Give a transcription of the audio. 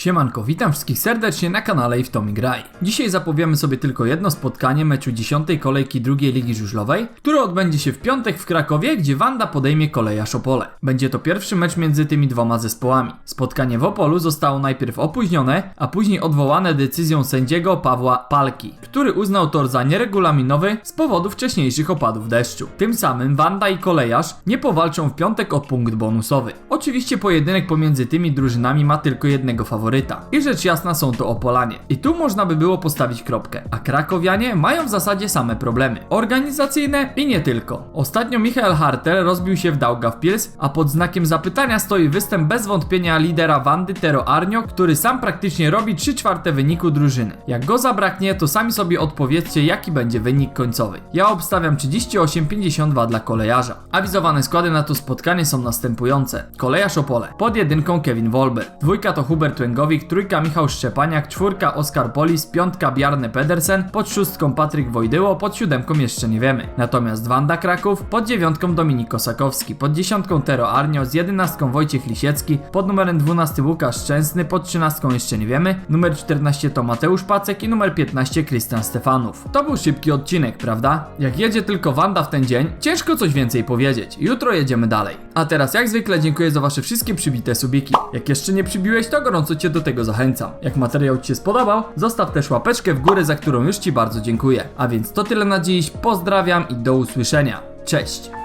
Siemanko, witam wszystkich serdecznie na kanale i w Tomi Graj. Dzisiaj zapowiemy sobie tylko jedno spotkanie meczu 10 kolejki drugiej Ligi Żużlowej, które odbędzie się w piątek w Krakowie, gdzie Wanda podejmie koleja Opole. Będzie to pierwszy mecz między tymi dwoma zespołami. Spotkanie w Opolu zostało najpierw opóźnione, a później odwołane decyzją sędziego Pawła Palki, który uznał tor za nieregulaminowy z powodu wcześniejszych opadów deszczu. Tym samym Wanda i kolejarz nie powalczą w piątek o punkt bonusowy. Oczywiście pojedynek pomiędzy tymi drużynami ma tylko jednego faworyta. I rzecz jasna są to Opolanie. I tu można by było postawić kropkę. A Krakowianie mają w zasadzie same problemy. Organizacyjne i nie tylko. Ostatnio Michael Hartel rozbił się w Daugavpils, a pod znakiem zapytania stoi występ bez wątpienia lidera Wandy Tero Arnio, który sam praktycznie robi 3 czwarte wyniku drużyny. Jak go zabraknie, to sami sobie odpowiedzcie jaki będzie wynik końcowy. Ja obstawiam 38-52 dla kolejarza. Awizowane składy na to spotkanie są następujące. Kolejarz Opole. Pod jedynką Kevin Wolber. Dwójka to Hubert Trójka Michał Szczepaniak, czwórka Oskar Polis, piątka Bjarne Pedersen, pod szóstką Patryk Wojdyło, pod siódemką jeszcze nie wiemy. Natomiast Wanda Kraków, pod dziewiątką Dominik Kosakowski, pod dziesiątką Tero Arnio, z jedenastką Wojciech Lisiecki, pod numerem 12 Łukasz Szczęsny, pod trzynastką jeszcze nie wiemy, numer 14 to Mateusz Pacek i numer 15 Krystian Stefanów. To był szybki odcinek, prawda? Jak jedzie tylko Wanda w ten dzień, ciężko coś więcej powiedzieć. Jutro jedziemy dalej. A teraz jak zwykle dziękuję za wasze wszystkie przybite subiki. Jak jeszcze nie przybiłeś, to gorąco do tego zachęcam. Jak materiał ci się spodobał, zostaw też łapeczkę w górę, za którą już ci bardzo dziękuję. A więc to tyle na dziś, pozdrawiam i do usłyszenia. Cześć!